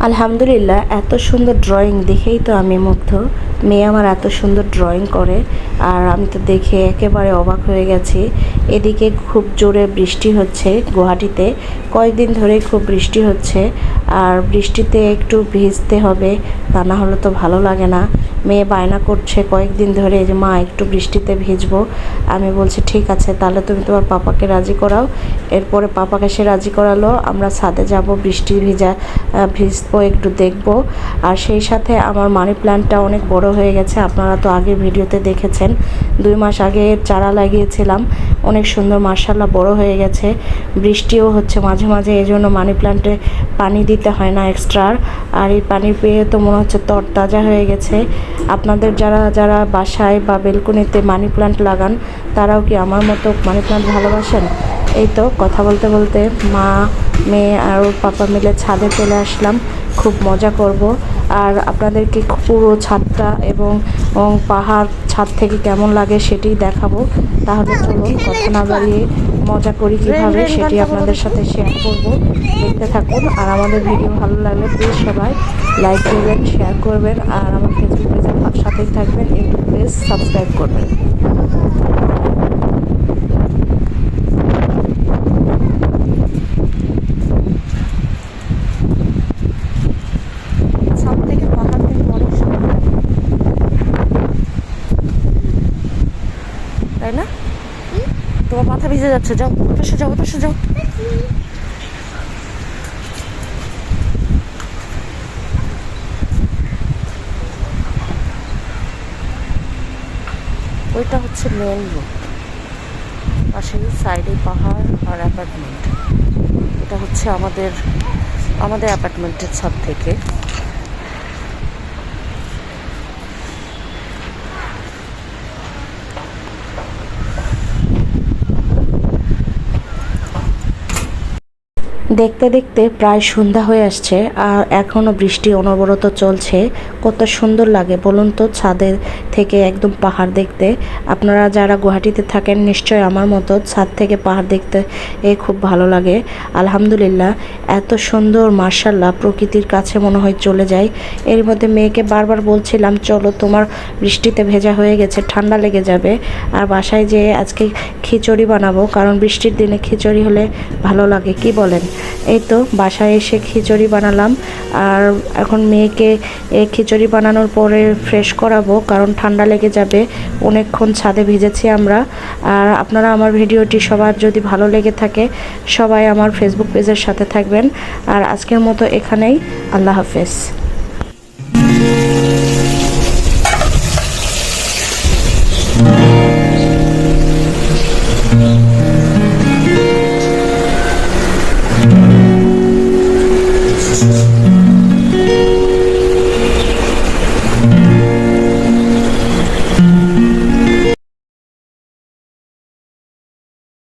আলহামদুলিল্লাহ এত সুন্দর ড্রয়িং দেখেই তো আমি মুগ্ধ। মেয়ে আমার এত সুন্দর ড্রয়িং করে, আর আমি তো দেখে একেবারে অবাক হয়ে গেছি। এদিকে খুব জোরে বৃষ্টি হচ্ছে গুয়াহাটিতে, কয়েকদিন ধরেই খুব বৃষ্টি হচ্ছে, আর বৃষ্টিতে একটু ভিজতে হবে, তা না হলে তো ভালো লাগে না। মেয়ে বায়না করছে কয়েকদিন ধরে যে, মা, একটু বৃষ্টিতে ভিজবো। আমি বলছি, ঠিক আছে, তাহলে তুমি তোমার পাপাকে রাজি করাও। এরপরে পাপাকে সে রাজি করালো, আমরা ছাদে যাব, বৃষ্টি ভিজা ভিজবো, একটু দেখব। আর সেই সাথে আমার মানি প্ল্যান্টটা অনেক বড় হয়ে গেছে, আপনারা তো আগের ভিডিওতে দেখেছেন। দুই মাস আগে চারা লাগিয়েছিলাম, অনেক সুন্দর মার্শাল্লাহ বড় হয়ে গেছে। বৃষ্টিও হচ্ছে মাঝে মাঝে এই জন্য মানি প্ল্যান্টে পানি দিতে হয় না এক্সট্রা আর এই পানি পেয়ে তো মনে হচ্ছে তরতাজা হয়ে গেছে। আপনাদের যারা যারা বাসায় বা বেলকনিতে মানি প্ল্যান্ট লাগান, তারাও কি আমার মতো মানি প্ল্যান্ট ভালোবাসেন? এই তো, কথা বলতে বলতে মা, মেয়ে আর পাপা মিলে ছাদে চলে আসলাম। খুব মজা করব। আর আপনাদেরকে পুরো ছাদটা এবং পাহাড় ছাদ থেকে কেমন লাগে সেটি দেখাবো। তাহলে চলুন কথা না বাড়িয়ে মজা করি কীভাবে সেটি আপনাদের সাথে শেয়ার করব। দেখতে থাকুন। আর আমাদের ভিডিও ভালো লাগলে প্লিজ সবাই লাইক করবেন শেয়ার করবেন। আর আমার ফেসবুক পেজের সাথেই থাকবেন। ইউটিউব পেজ সাবস্ক্রাইব করবেন ছাদ থেকে পাহাড় থেকে অনেক সুন্দর লাগে তাই না? তোমার মাথা ভিজে যাচ্ছে, যাও পাশে যাও পাশে যাও। ওইটা হচ্ছে মেন রোড পাশে সাইডে পাহাড় আর অ্যাপার্টমেন্ট এটা হচ্ছে আমাদের আমাদের অ্যাপার্টমেন্টের ছাদ থেকে। দেখতে দেখতে প্রায় সন্ধ্যা হয়ে আসছে আর এখনও বৃষ্টি অনবরত চলছে। কত সুন্দর লাগে, বলুন তো, ছাদের থেকে একদম পাহাড় দেখতে। আপনারা যারা গুয়াহাটিতে থাকেন নিশ্চয় আমার মতো ছাদ থেকে পাহাড় দেখতে এ খুব ভালো লাগে। আলহামদুলিল্লাহ, এত সুন্দর মার্শাল্লাহ প্রকৃতির কাছে মনে হয় চলে যায় এর মধ্যে মেয়েকে বারবার বলছিলাম, চলো, তোমার বৃষ্টিতে ভেজা হয়ে গেছে, ঠান্ডা লেগে যাবে। আর বাসায় যেয়ে আজকে খিচুড়ি বানাবো, কারণ বৃষ্টির দিনে খিচুড়ি হলে ভালো লাগে। কি বলেন? এই তো, বাসায় এসে খিচুড়ি বানালাম। আর এখন মেয়েকে খিচুড়ি বানানোর পরে ফ্রেশ করাবো, কারণ ঠান্ডা লেগে যাবে। অনেকক্ষণ ছাদে ভিজেছি আমরা। আর আপনারা আমার ভিডিওটি সবার যদি ভালো লেগে থাকে, সবাই আমার ফেসবুক পেজের সাথে থাকবেন। আর আজকের মতো এখানেই, আল্লাহ হাফেজ।